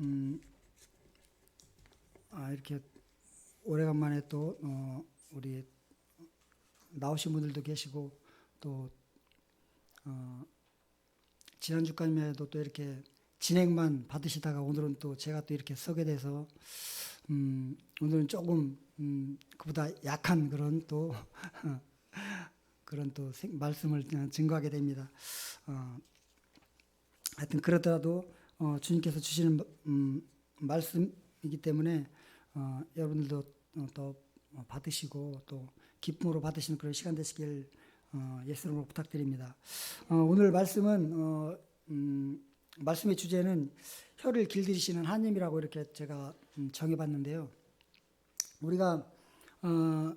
음, 아, 이렇게 오래간만에 또 어, 우리 나오신 분들도 계시고 또 어, 지난 주까지만 도또 이렇게 진행만 받으시다가 오늘은 또 제가 또 이렇게 서게 돼서 음, 오늘은 조금 음, 그보다 약한 그런 또 그런 또 생- 말씀을 증거하게 됩니다. 어, 하여튼 그렇더라도 어, 주님께서 주시는 음, 말씀이기 때문에 어, 여러분들도 어, 또 어, 받으시고 또 기쁨으로 받으시는 그런 시간 되시길 어, 예수님으로 부탁드립니다. 어, 오늘 말씀은 어, 음, 말씀의 주제는 혀를 길들이시는 하나님이라고 이렇게 제가 음, 정해봤는데요. 우리가 어,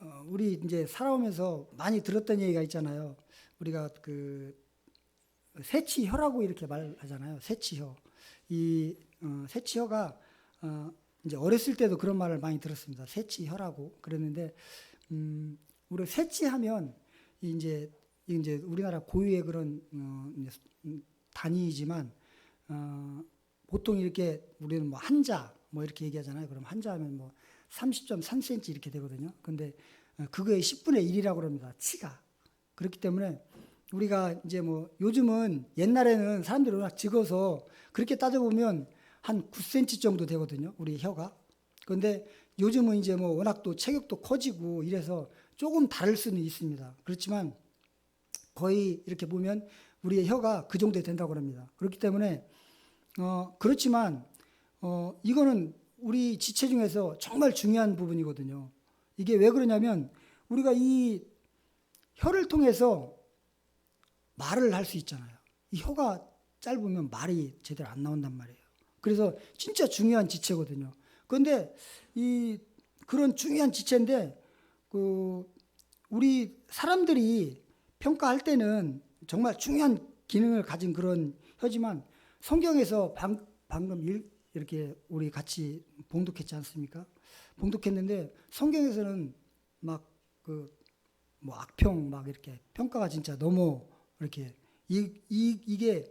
어, 우리 이제 살아오면서 많이 들었던 얘기가 있잖아요. 우리가 그 새치혀라고 이렇게 말하잖아요. 새치혀. 이 어, 새치혀가 어, 이제 어렸을 때도 그런 말을 많이 들었습니다. 새치혀라고 그랬는데 음, 우리 새치하면 이 이제 이 이제 우리나라 고유의 그런 어, 음, 단위이지만 어, 보통 이렇게 우리는 뭐 한자 뭐 이렇게 얘기하잖아요. 그럼 한자 하면 뭐 30.3cm 이렇게 되거든요. 근데 어, 그거의 10분의 1이라고 그럽니다. 치가. 그렇기 때문에 우리가 이제 뭐 요즘은 옛날에는 사람들이 워낙 적어서 그렇게 따져보면 한 9cm 정도 되거든요. 우리 혀가. 그런데 요즘은 이제 뭐 워낙 또 체격도 커지고 이래서 조금 다를 수는 있습니다. 그렇지만 거의 이렇게 보면 우리의 혀가 그 정도 된다고 합니다. 그렇기 때문에 어 그렇지만 어 이거는 우리 지체 중에서 정말 중요한 부분이거든요. 이게 왜 그러냐면 우리가 이 혀를 통해서 말을 할 수 있잖아요. 이 혀가 짧으면 말이 제대로 안 나온단 말이에요. 그래서 진짜 중요한 지체거든요. 그런데 이 그런 중요한 지체인데 그 우리 사람들이 평가할 때는 정말 중요한 기능을 가진 그런 혀지만 성경에서 방, 방금 일, 이렇게 우리 같이 봉독했지 않습니까? 봉독했는데 성경에서는 막 그 뭐 악평 막 이렇게 평가가 진짜 너무 이렇게 이, 이 이게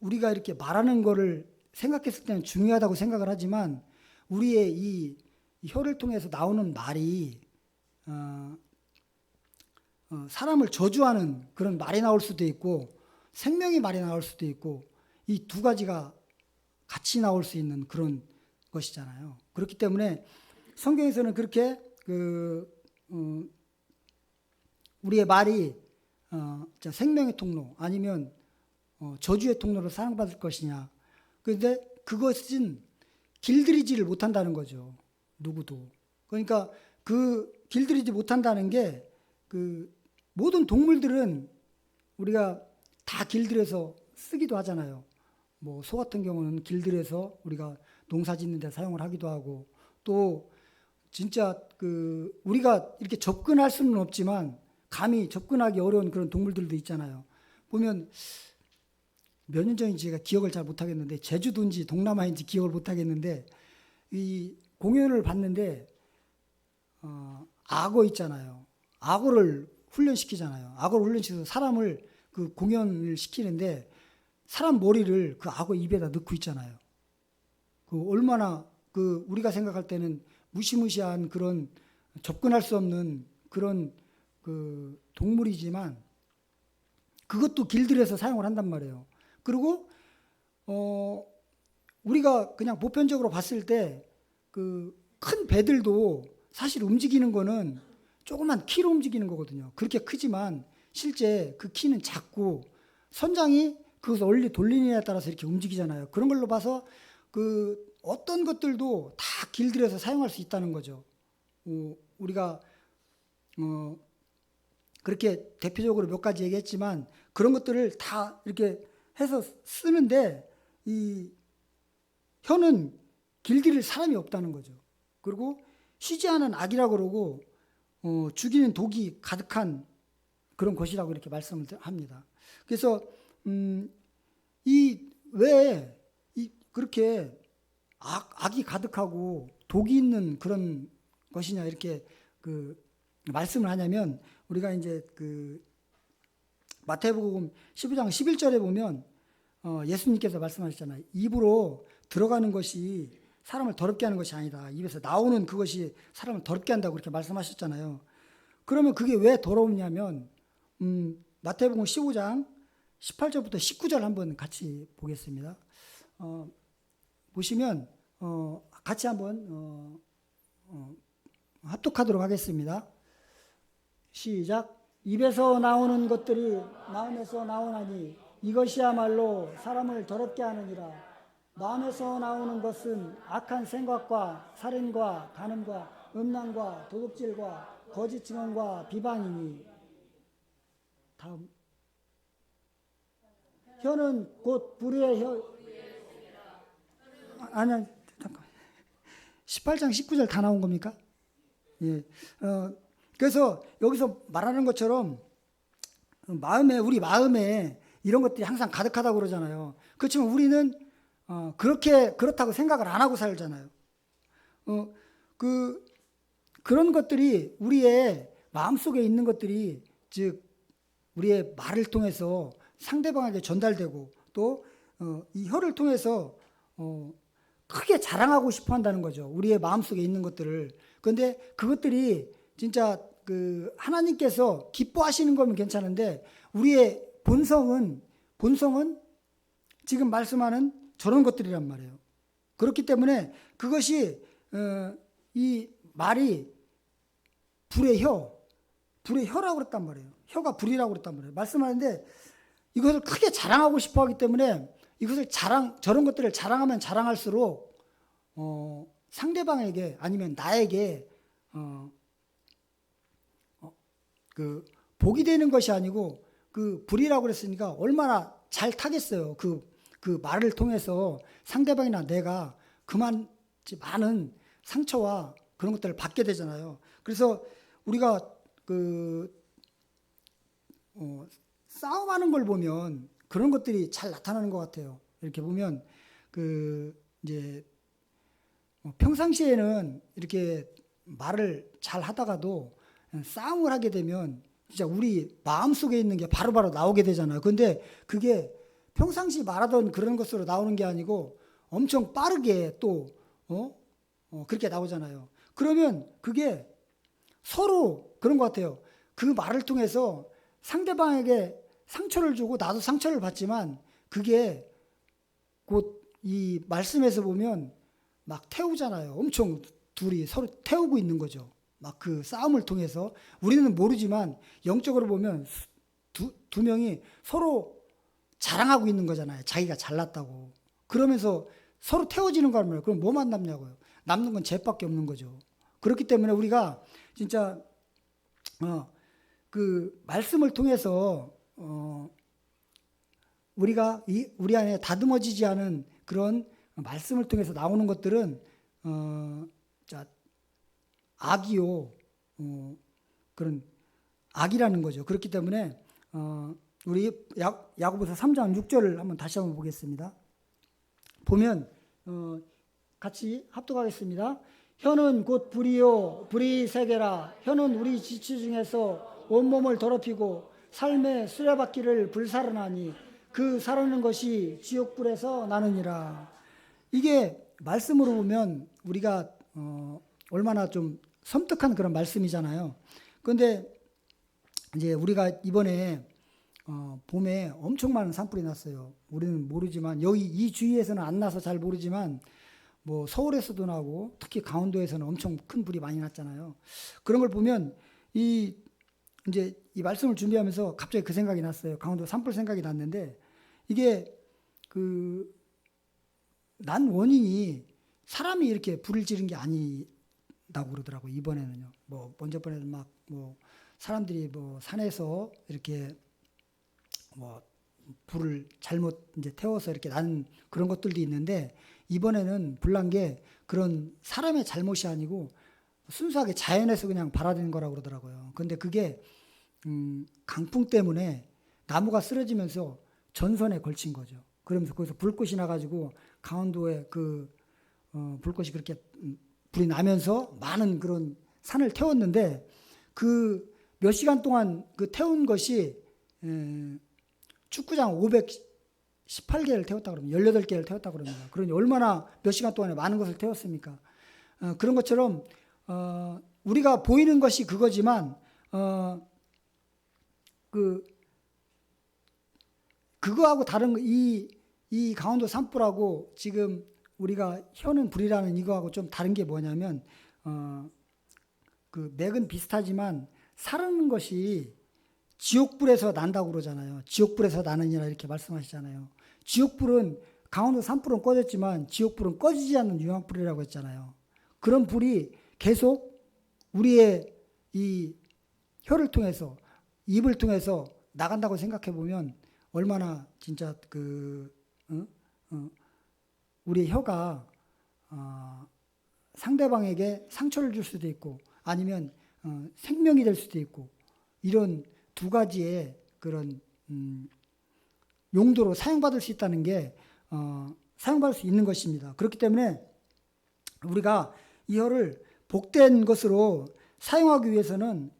우리가 이렇게 말하는 거를 생각했을 때는 중요하다고 생각을 하지만 우리의 이, 이 혀를 통해서 나오는 말이 어, 어, 사람을 저주하는 그런 말이 나올 수도 있고 생명의 말이 나올 수도 있고 이 두 가지가 같이 나올 수 있는 그런 것이잖아요. 그렇기 때문에 성경에서는 그렇게 그 어, 우리의 말이 어, 자, 생명의 통로 아니면 어, 저주의 통로로 사랑받을 것이냐. 그런데 그것은 길들이지를 못한다는 거죠. 누구도. 그러니까 그 길들이지 못한다는 게 그 모든 동물들은 우리가 다 길들여서 쓰기도 하잖아요. 뭐 소 같은 경우는 길들여서 우리가 농사 짓는 데 사용을 하기도 하고 또 진짜 그 우리가 이렇게 접근할 수는 없지만 감히 접근하기 어려운 그런 동물들도 있잖아요. 보면 몇 년 전인지 제가 기억을 잘 못하겠는데 제주도인지 동남아인지 기억을 못하겠는데 이 공연을 봤는데 어, 악어 있잖아요. 악어를 훈련시키잖아요. 악어를 훈련시켜서 사람을 그 공연을 시키는데 사람 머리를 그 악어 입에다 넣고 있잖아요. 그 얼마나 그 우리가 생각할 때는 무시무시한 그런 접근할 수 없는 그런 그 동물이지만 그것도 길들여서 사용을 한단 말이에요. 그리고 어 우리가 그냥 보편적으로 봤을 때 그 큰 배들도 사실 움직이는 거는 조그만 키로 움직이는 거거든요. 그렇게 크지만 실제 그 키는 작고 선장이 그것을 얼리 돌리느냐에 따라서 이렇게 움직이잖아요. 그런 걸로 봐서 그 어떤 것들도 다 길들여서 사용할 수 있다는 거죠. 어, 우리가 어, 그렇게 대표적으로 몇 가지 얘기했지만 그런 것들을 다 이렇게 해서 쓰는데 이 혀는 길들일 사람이 없다는 거죠. 그리고 쉬지 않은 악이라고 그러고 어, 죽이는 독이 가득한 그런 것이라고 이렇게 말씀을 합니다. 그래서 음, 이왜 이 그렇게 악, 악이 가득하고 독이 있는 그런 것이냐 이렇게 그 말씀을 하냐면 우리가 이제 그 마태복음 15장 11절에 보면 어, 예수님께서 말씀하셨잖아요. 입으로 들어가는 것이 사람을 더럽게 하는 것이 아니다. 입에서 나오는 그것이 사람을 더럽게 한다고 그렇게 말씀하셨잖아요. 그러면 그게 왜 더러우냐면 음, 마태복음 15장 18절부터 19절 한번 같이 보겠습니다. 어, 보시면 어, 같이 한번 어, 어, 합독하도록 하겠습니다. 시작. 입에서 나오는 것들이 마음에서 나오나니 이것이야말로 사람을 더럽게 하느니라. 마음에서 나오는 것은 악한 생각과 살인과 간음과 음란과 도둑질과 거짓 증언과 비방이니 다음 혀는 곧 불의의 혀 아니 잠깐 18장 19절 다 나온 겁니까? 예. 어, 그래서 여기서 말하는 것처럼 마음에 우리 마음에 이런 것들이 항상 가득하다고 그러잖아요. 그렇지만 우리는 어, 그렇게 그렇다고 생각을 안 하고 살잖아요. 어, 그 그런 것들이 우리의 마음 속에 있는 것들이 즉 우리의 말을 통해서 상대방에게 전달되고 또 어, 이 혀를 통해서 어, 크게 자랑하고 싶어 한다는 거죠. 우리의 마음 속에 있는 것들을. 그런데 그것들이 진짜 그 하나님께서 기뻐하시는 거면 괜찮은데 우리의 본성은 본성은 지금 말씀하는 저런 것들이란 말이에요. 그렇기 때문에 그것이 어, 이 말이 불의 혀, 불의 혀라고 그랬단 말이에요. 혀가 불이라고 그랬단 말이에요. 말씀하는데 이것을 크게 자랑하고 싶어 하기 때문에 이것을 자랑, 저런 것들을 자랑하면 자랑할수록, 어, 상대방에게 아니면 나에게, 어, 어, 그, 복이 되는 것이 아니고 그 불이라고 그랬으니까 얼마나 잘 타겠어요. 그, 그 말을 통해서 상대방이나 내가 그만 많은 상처와 그런 것들을 받게 되잖아요. 그래서 우리가 그, 어, 싸움하는 걸 보면 그런 것들이 잘 나타나는 것 같아요. 이렇게 보면 그 이제 뭐 평상시에는 이렇게 말을 잘 하다가도 싸움을 하게 되면 진짜 우리 마음 속에 있는 게 바로 바로 나오게 되잖아요. 근데 그게 평상시 말하던 그런 것으로 나오는 게 아니고 엄청 빠르게 또 어? 어, 그렇게 나오잖아요. 그러면 그게 서로 그런 것 같아요. 그 말을 통해서 상대방에게 상처를 주고 나도 상처를 받지만 그게 곧 이 말씀에서 보면 막 태우잖아요. 엄청 둘이 서로 태우고 있는 거죠. 막 그 싸움을 통해서 우리는 모르지만 영적으로 보면 두, 두 명이 서로 자랑하고 있는 거잖아요. 자기가 잘났다고. 그러면서 서로 태워지는 거란 말이에요. 그럼 뭐만 남냐고요. 남는 건 죄밖에 없는 거죠. 그렇기 때문에 우리가 진짜 어, 그 말씀을 통해서 어, 우리가 이, 우리 안에 다듬어지지 않은 그런 말씀을 통해서 나오는 것들은 어, 자, 악이요 어, 그런 악이라는 거죠. 그렇기 때문에 어, 우리 야, 야고보서 3장 6절을 한번 다시 한번 보겠습니다. 보면 어, 같이 합독하겠습니다. 혀는 곧 불이요 불이 세계라 혀는 우리 지체 중에서 온몸을 더럽히고 삶의 수레바퀴를 불살르나니 그 사르는 것이 지옥불에서 나느니라. 이게 말씀으로 보면 우리가 어, 얼마나 좀 섬뜩한 그런 말씀이잖아요. 그런데 이제 우리가 이번에 어, 봄에 엄청 많은 산불이 났어요. 우리는 모르지만 여기 이 주위에서는 안 나서 잘 모르지만 뭐 서울에서도 나고 특히 강원도에서는 엄청 큰 불이 많이 났잖아요. 그런 걸 보면 이 이제 이 말씀을 준비하면서 갑자기 그 생각이 났어요. 강원도 산불 생각이 났는데 이게 그 난 원인이 사람이 이렇게 불을 지른 게 아니 다고 그러더라고 요 이번에는요. 뭐 먼저 번에는 막 뭐 사람들이 뭐 산에서 이렇게 뭐 불을 잘못 이제 태워서 이렇게 나는 그런 것들도 있는데 이번에는 불난 게 그런 사람의 잘못이 아니고 순수하게 자연에서 그냥 발화된 거라고 그러더라고요. 근데 그게 음, 강풍 때문에 나무가 쓰러지면서 전선에 걸친 거죠. 그러면서 거기서 불꽃이 나가지고 강원도에 그 어, 불꽃이 그렇게 음, 불이 나면서 많은 그런 산을 태웠는데 그 몇 시간 동안 그 태운 것이 에, 축구장 18개를 태웠다 그러면 18개를 태웠다 그럽니다. 그러니 얼마나 몇 시간 동안에 많은 것을 태웠습니까? 어, 그런 것처럼 어, 우리가 보이는 것이 그거지만 어, 그 그거하고 다른 이이 강원도 산불하고 지금 우리가 혀는 불이라는 이거하고 좀 다른 게 뭐냐면 어, 그 맥은 비슷하지만 사르는 것이 지옥불에서 난다고 그러잖아요. 지옥불에서 나느니라 이렇게 말씀하시잖아요. 지옥불은 강원도 산불은 꺼졌지만 지옥불은 꺼지지 않는 유황불이라고 했잖아요. 그런 불이 계속 우리의 이 혀를 통해서 입을 통해서 나간다고 생각해 보면 얼마나 진짜 그 어? 어, 우리 혀가 어, 상대방에게 상처를 줄 수도 있고 아니면 어, 생명이 될 수도 있고 이런 두 가지의 그런 음, 용도로 사용받을 수 있다는 게 어, 사용받을 수 있는 것입니다. 그렇기 때문에 우리가 이 혀를 복된 것으로 사용하기 위해서는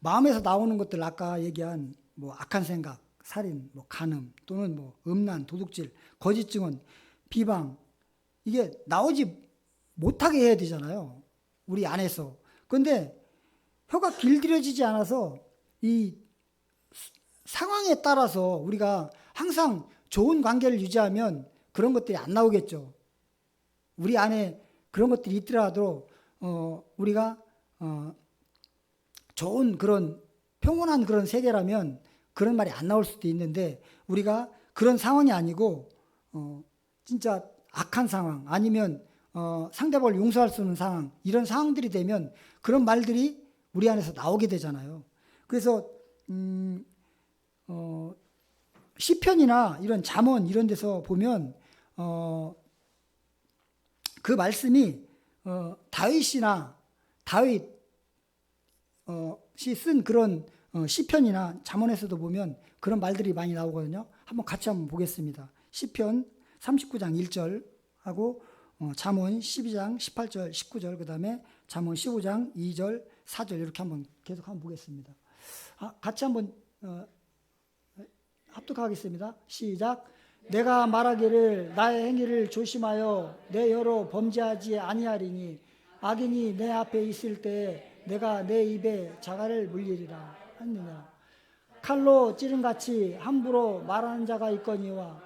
마음에서 나오는 것들 아까 얘기한 뭐 악한 생각, 살인, 뭐 간음 또는 뭐 음란, 도둑질, 거짓 증언, 비방 이게 나오지 못하게 해야 되잖아요. 우리 안에서. 그런데 혀가 길들여지지 않아서 이 상황에 따라서 우리가 항상 좋은 관계를 유지하면 그런 것들이 안 나오겠죠. 우리 안에 그런 것들이 있더라도 어, 우리가 어, 좋은 그런 평온한 그런 세계라면 그런 말이 안 나올 수도 있는데 우리가 그런 상황이 아니고 어, 진짜 악한 상황 아니면 어, 상대방을 용서할 수 없는 상황 이런 상황들이 되면 그런 말들이 우리 안에서 나오게 되잖아요. 그래서 음, 어, 시편이나 이런 잠언 이런 데서 보면 어, 그 말씀이 어, 다윗이나 다윗 어, 시쓴 그런 어, 시편이나 잠언에서도 보면 그런 말들이 많이 나오거든요. 한번 같이 한번 보겠습니다. 시편 39장 1절 하고 어, 잠언 12장 18절 19절 그 다음에 잠언 15장 2절 4절 이렇게 한번 계속 한번 보겠습니다. 아, 같이 한번 어, 합독하겠습니다. 시작. 내가 말하기를 나의 행위를 조심하여 내 여로 범죄하지 아니하리니 악인이 내 앞에 있을 때 내가 내 입에 자갈을 물리리라 했느냐 칼로 찌른 같이 함부로 말하는 자가 있거니와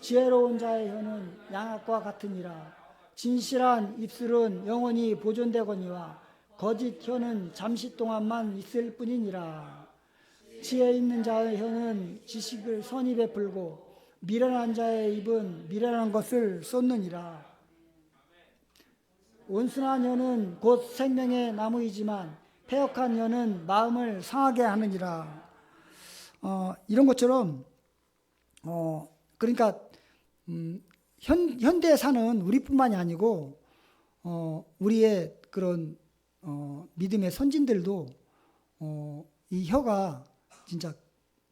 지혜로운 자의 혀는 양악과 같으니라 진실한 입술은 영원히 보존되거니와 거짓 혀는 잠시 동안만 있을 뿐이니라 지혜 있는 자의 혀는 지식을 선히 베풀고 미련한 자의 입은 미련한 것을 쏟느니라. 온순한 혀는 곧 생명의 나무이지만 폐역한 혀는 마음을 상하게 하느니라. 어, 이런 것처럼 어, 그러니까 음, 현, 현대에 사는 우리뿐만이 아니고 어, 우리의 그런 어, 믿음의 선진들도 어, 이 혀가 진짜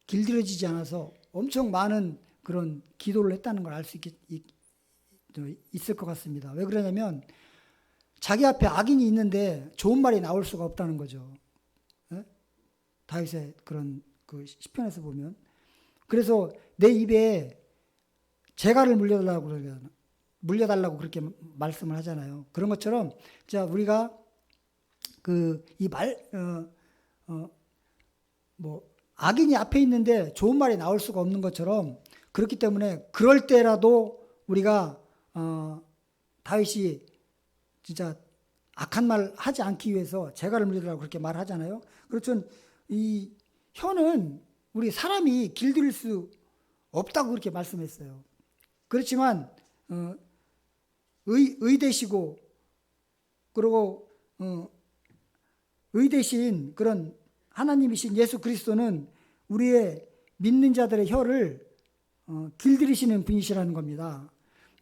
길들여지지 않아서 엄청 많은 그런 기도를 했다는 걸 알 수 있을 것 같습니다. 왜 그러냐면 자기 앞에 악인이 있는데 좋은 말이 나올 수가 없다는 거죠. 예? 다윗의 그런 그 시편에서 보면 그래서 내 입에 재갈을 물려달라고 그러잖아. 물려달라고 그렇게 말씀을 하잖아요. 그런 것처럼 자 우리가 그 이말 어, 악인이 앞에 있는데 좋은 말이 나올 수가 없는 것처럼 그렇기 때문에 그럴 때라도 우리가 어, 다윗이 진짜 악한 말 하지 않기 위해서 재갈을 물리라고 그렇게 말하잖아요. 그렇죠. 이 혀는 우리 사람이 길들일 수 없다고 그렇게 말씀했어요. 그렇지만 어, 의, 의되시고 그리고 어, 의대신 그런 하나님이신 예수 그리스도는 우리의 믿는 자들의 혀를 어, 길들이시는 분이시라는 겁니다.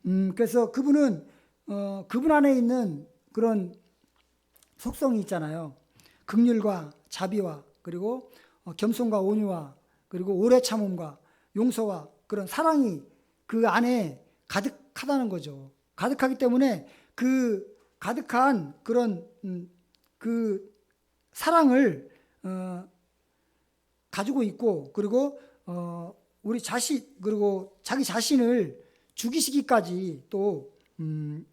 음, 그래서 그분은 어, 그분 안에 있는 그런 속성이 있잖아요. 극률과 자비와 그리고 어, 겸손과 온유와 그리고 오래 참음과 용서와 그런 사랑이 그 안에 가득하다는 거죠. 가득하기 때문에 그 가득한 그런 음, 그 사랑을 어, 가지고 있고 그리고 어, 우리 자신 그리고 자기 자신을 죽이시기까지 또 음,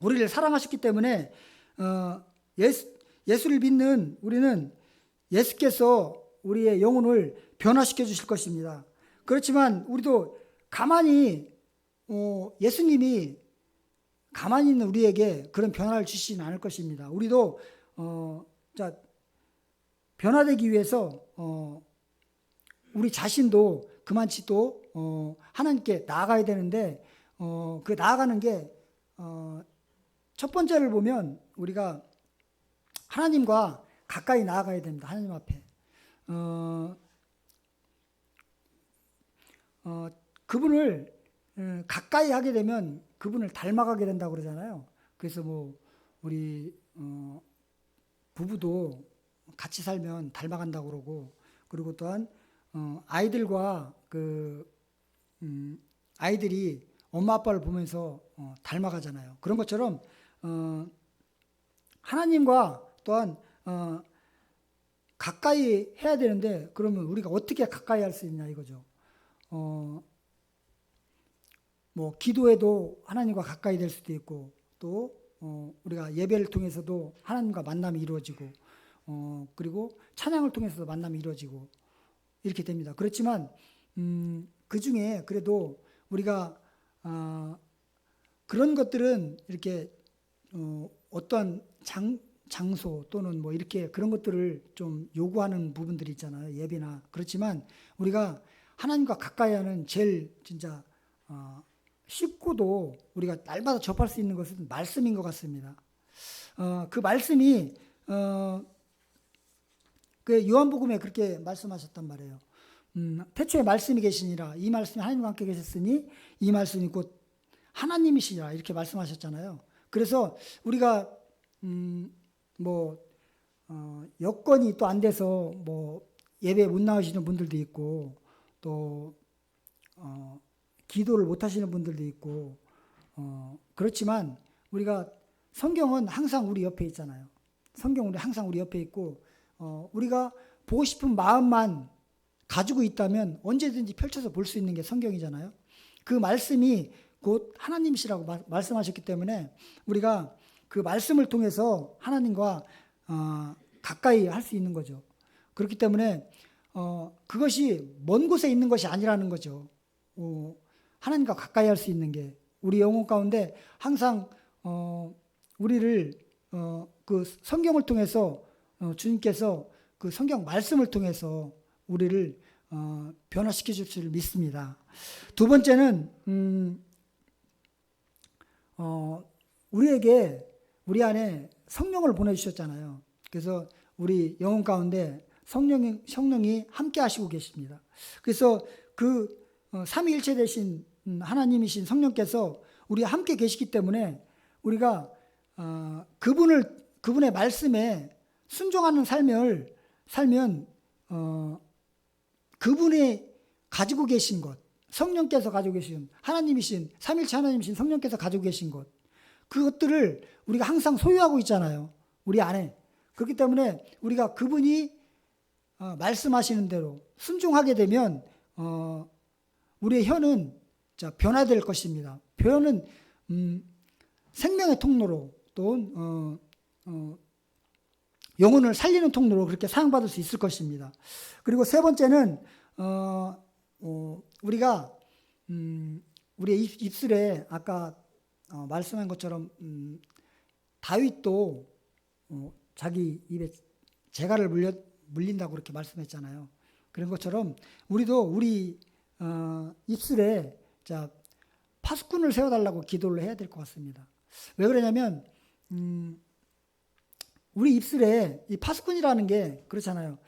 우리를 사랑하셨기 때문에 어, 예수, 예수를 믿는 우리는 예수께서 우리의 영혼을 변화시켜 주실 것입니다. 그렇지만 우리도 가만히 어, 예수님이 가만히 있는 우리에게 그런 변화를 주시진 않을 것입니다. 우리도 어, 자 변화되기 위해서 어, 우리 자신도 그만치 또 어, 하나님께 나아가야 되는데 어, 그 나아가는 게 어, 첫 번째를 보면 우리가 하나님과 가까이 나아가야 됩니다. 하나님 앞에. 어, 어, 그분을 음, 가까이 하게 되면 그분을 닮아가게 된다고 그러잖아요. 그래서 뭐 우리 어, 부부도 같이 살면 닮아간다고 그러고 그리고 또한 어, 아이들과 그 음, 아이들이 엄마 아빠를 보면서 어, 닮아가잖아요. 그런 것처럼 어, 하나님과 또한 어, 가까이 해야 되는데 그러면 우리가 어떻게 가까이 할 수 있냐 이거죠. 어, 뭐 기도에도 하나님과 가까이 될 수도 있고 또 어, 우리가 예배를 통해서도 하나님과 만남이 이루어지고 어, 그리고 찬양을 통해서도 만남이 이루어지고 이렇게 됩니다. 그렇지만 음, 그 중에 그래도 우리가 아, 그런 것들은 이렇게 어, 어떠한 장, 장소 또는 뭐 이렇게 그런 것들을 좀 요구하는 부분들이 있잖아요. 예배나. 그렇지만 우리가 하나님과 가까이 하는 제일 진짜 어, 쉽고도 우리가 날마다 접할 수 있는 것은 말씀인 것 같습니다. 어, 그 말씀이 어, 그 요한복음에 그렇게 말씀하셨단 말이에요. 음, 태초에 말씀이 계시니라 이 말씀이 하나님과 함께 계셨으니 이 말씀이 곧 하나님이시니라 이렇게 말씀하셨잖아요. 그래서 우리가 음, 뭐 어, 여건이 또 안 돼서 뭐 예배 못 나오시는 분들도 있고 또 어, 기도를 못 하시는 분들도 있고 어, 그렇지만 우리가 성경은 항상 우리 옆에 있잖아요. 성경은 항상 우리 옆에 있고 어, 우리가 보고 싶은 마음만 가지고 있다면 언제든지 펼쳐서 볼 수 있는 게 성경이잖아요. 그 말씀이 곧 하나님이시라고 마, 말씀하셨기 때문에 우리가 그 말씀을 통해서 하나님과 어, 가까이 할 수 있는 거죠. 그렇기 때문에 어, 그것이 먼 곳에 있는 것이 아니라는 거죠. 어, 하나님과 가까이 할 수 있는 게 우리 영혼 가운데 항상 어, 우리를 어, 그 성경을 통해서 어, 주님께서 그 성경 말씀을 통해서 우리를 어, 변화시켜 줄줄 믿습니다. 두 번째는 음, 어, 우리에게 우리 안에 성령을 보내주셨잖아요. 그래서 우리 영혼 가운데 성령이, 성령이 함께 하시고 계십니다. 그래서 그 어, 삼위일체 되신 음, 하나님이신 성령께서 우리와 함께 계시기 때문에 우리가 어, 그분을 그분의 말씀에 순종하는 삶을 살면 어, 그분이 가지고 계신 것, 성령께서 가지고 계신 하나님이신 삼일체 하나님이신 성령께서 가지고 계신 것, 그것들을 우리가 항상 소유하고 있잖아요. 우리 안에. 그렇기 때문에 우리가 그분이 어, 말씀하시는 대로 순종하게 되면 어, 우리의 혀는 자, 변화될 것입니다. 표현은 음, 생명의 통로로 또 어, 어, 영혼을 살리는 통로로 그렇게 사용받을 수 있을 것입니다. 그리고 세 번째는 어, 어, 우리가 음, 우리의 입, 입술에 아까 어, 말씀한 것처럼 음, 다윗도 어, 자기 입에 재갈을 물려, 물린다고 그렇게 말씀했잖아요. 그런 것처럼 우리도 우리 어, 입술에 자 파수꾼을 세워달라고 기도를 해야 될 것 같습니다. 왜 그러냐면 음, 우리 입술에 이 파수꾼이라는 게 그렇잖아요.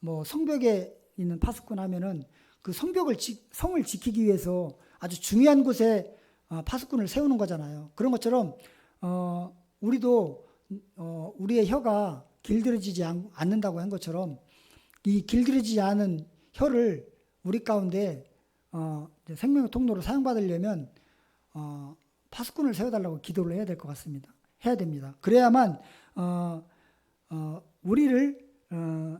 뭐 성벽에 있는 파수꾼 하면은 그 성벽을 지, 성을 지키기 위해서 아주 중요한 곳에 어, 파수꾼을 세우는 거잖아요. 그런 것처럼 어, 우리도 어, 우리의 혀가 길들여지지 않, 않는다고 한 것처럼 이 길들여지지 않은 혀를 우리 가운데 어, 생명의 통로로 사용받으려면 어, 파수꾼을 세워달라고 기도를 해야 될 것 같습니다. 해야 됩니다. 그래야만 어, 어, 우리를 어,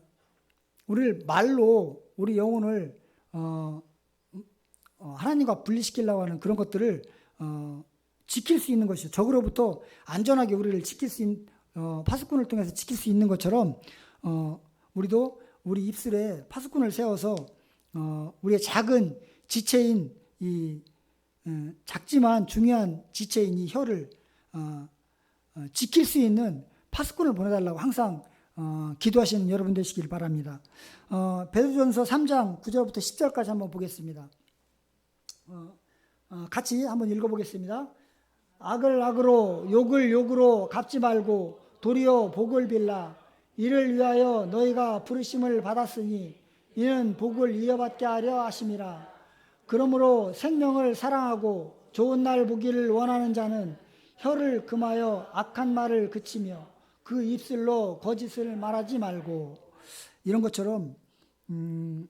우리를 말로 우리 영혼을 어, 어, 하나님과 분리시키려고 하는 그런 것들을 어, 지킬 수 있는 것이죠. 적으로부터 안전하게 우리를 지킬 수 있는 어, 파수꾼을 통해서 지킬 수 있는 것처럼 어, 우리도 우리 입술에 파수꾼을 세워서 어, 우리의 작은 지체인 이 어, 작지만 중요한 지체인 이 혀를 어, 어, 지킬 수 있는 파수꾼을 보내달라고 항상 어, 기도하시는 여러분 되시길 바랍니다. 어, 베드로전서 3장 9절부터 10절까지 한번 보겠습니다. 같이 한번 읽어보겠습니다. 악을 악으로 욕을 욕으로 갚지 말고 도리어 복을 빌라 이를 위하여 너희가 부르심을 받았으니 이는 복을 이어받게 하려 하심이라 그러므로 생명을 사랑하고 좋은 날 보기를 원하는 자는 혀를 금하여 악한 말을 그치며 그 입술로 거짓을 말하지 말고 이런 것처럼 음,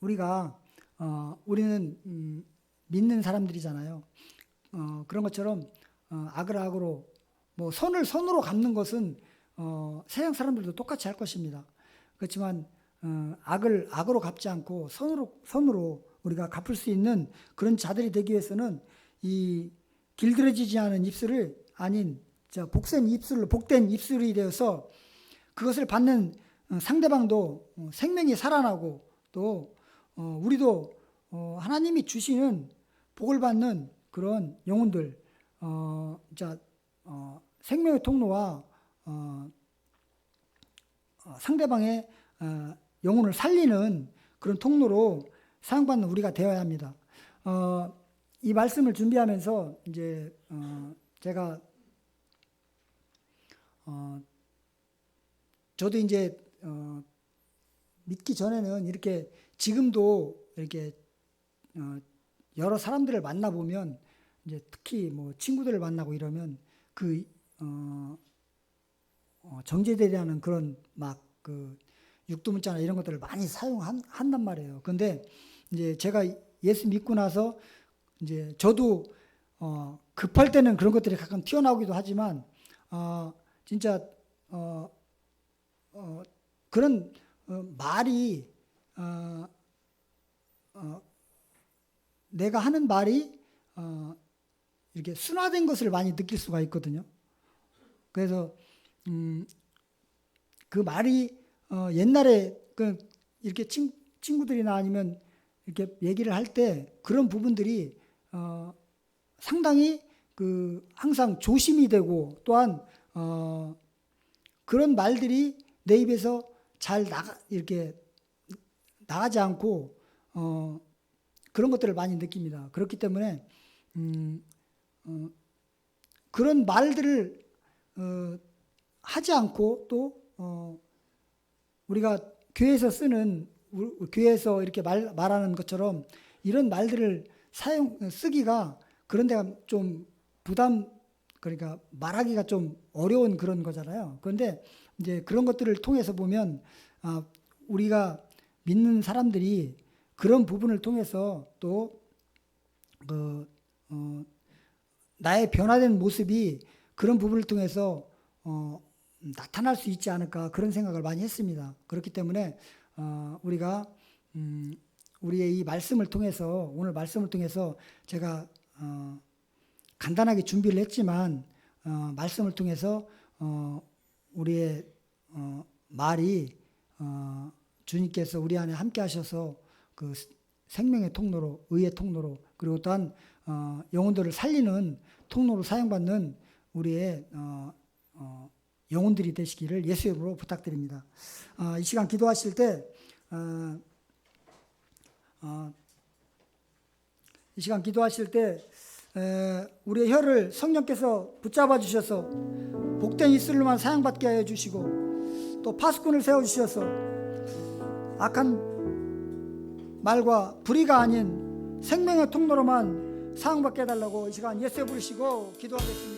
우리가 어, 우리는 음, 믿는 사람들이잖아요. 어, 그런 것처럼 어, 악을 악으로 뭐 손을 손으로 갚는 것은 어, 세상 사람들도 똑같이 할 것입니다. 그렇지만 어, 악을 악으로 갚지 않고 손으로 손으로 우리가 갚을 수 있는 그런 자들이 되기 위해서는 이 길들여지지 않은 입술을 아닌 자 복센 입술로 복된 입술이 되어서 그것을 받는 어, 상대방도 어, 생명이 살아나고 또 어, 우리도 어, 하나님이 주시는 복을 받는 그런 영혼들, 어, 자, 어, 생명의 통로와 상대방의 어, 영혼을 살리는 그런 통로로 사용받는 우리가 되어야 합니다. 어, 이 말씀을 준비하면서 이제 어, 제가 어, 저도 이제 어, 믿기 전에는 이렇게 지금도 이렇게 어, 여러 사람들을 만나 보면 이제 특히 뭐 친구들을 만나고 이러면 그 어, 어, 정제되려는 그런 막그 육두문자나 이런 것들을 많이 사용한 한단 말이에요. 근데 이제 제가 예수 믿고 나서 이제 저도 어, 급할 때는 그런 것들이 가끔 튀어나오기도 하지만 어, 진짜 어, 어, 그런 어, 말이 어, 어, 내가 하는 말이 어, 이렇게 순화된 것을 많이 느낄 수가 있거든요. 그래서 음, 그 말이 어, 옛날에 그 이렇게 친, 친구들이나 아니면 이렇게 얘기를 할 때 그런 부분들이 어, 상당히 그 항상 조심이 되고 또한 어, 그런 말들이 내 입에서 잘 나가 이렇게 나가지 않고 어, 그런 것들을 많이 느낍니다. 그렇기 때문에 음, 어, 그런 말들을 어, 하지 않고 또 어, 우리가 교회에서 쓰는 우- 교회에서 이렇게 말, 말하는 것처럼 이런 말들을 사용 쓰기가 그런 데가 좀 부담 그러니까 말하기가 좀 어려운 그런 거잖아요. 그런데 이제 그런 것들을 통해서 보면 아, 우리가 믿는 사람들이 그런 부분을 통해서 또 그, 어, 나의 변화된 모습이 그런 부분을 통해서 어, 나타날 수 있지 않을까 그런 생각을 많이 했습니다. 그렇기 때문에 어, 우리가 음, 우리의 이 말씀을 통해서 오늘 말씀을 통해서 제가 어, 간단하게 준비를 했지만 어, 말씀을 통해서 어, 우리의 어, 말이 어, 주님께서 우리 안에 함께 하셔서 그 생명의 통로로 의의 통로로 그리고 또한 어, 영혼들을 살리는 통로로 사용받는 우리의 어, 어, 영혼들이 되시기를 예수 이름으로 부탁드립니다. 어, 이 시간 기도하실 때 어, 어, 이 시간 기도하실 때 에, 우리의 혀를 성령께서 붙잡아 주셔서 복된 입술로만 사용받게 하여 주시고 또 파수꾼을 세워 주셔서 악한 말과 불의가 아닌 생명의 통로로만 사용받게 해달라고 이 시간 예수 부르시고 기도하겠습니다.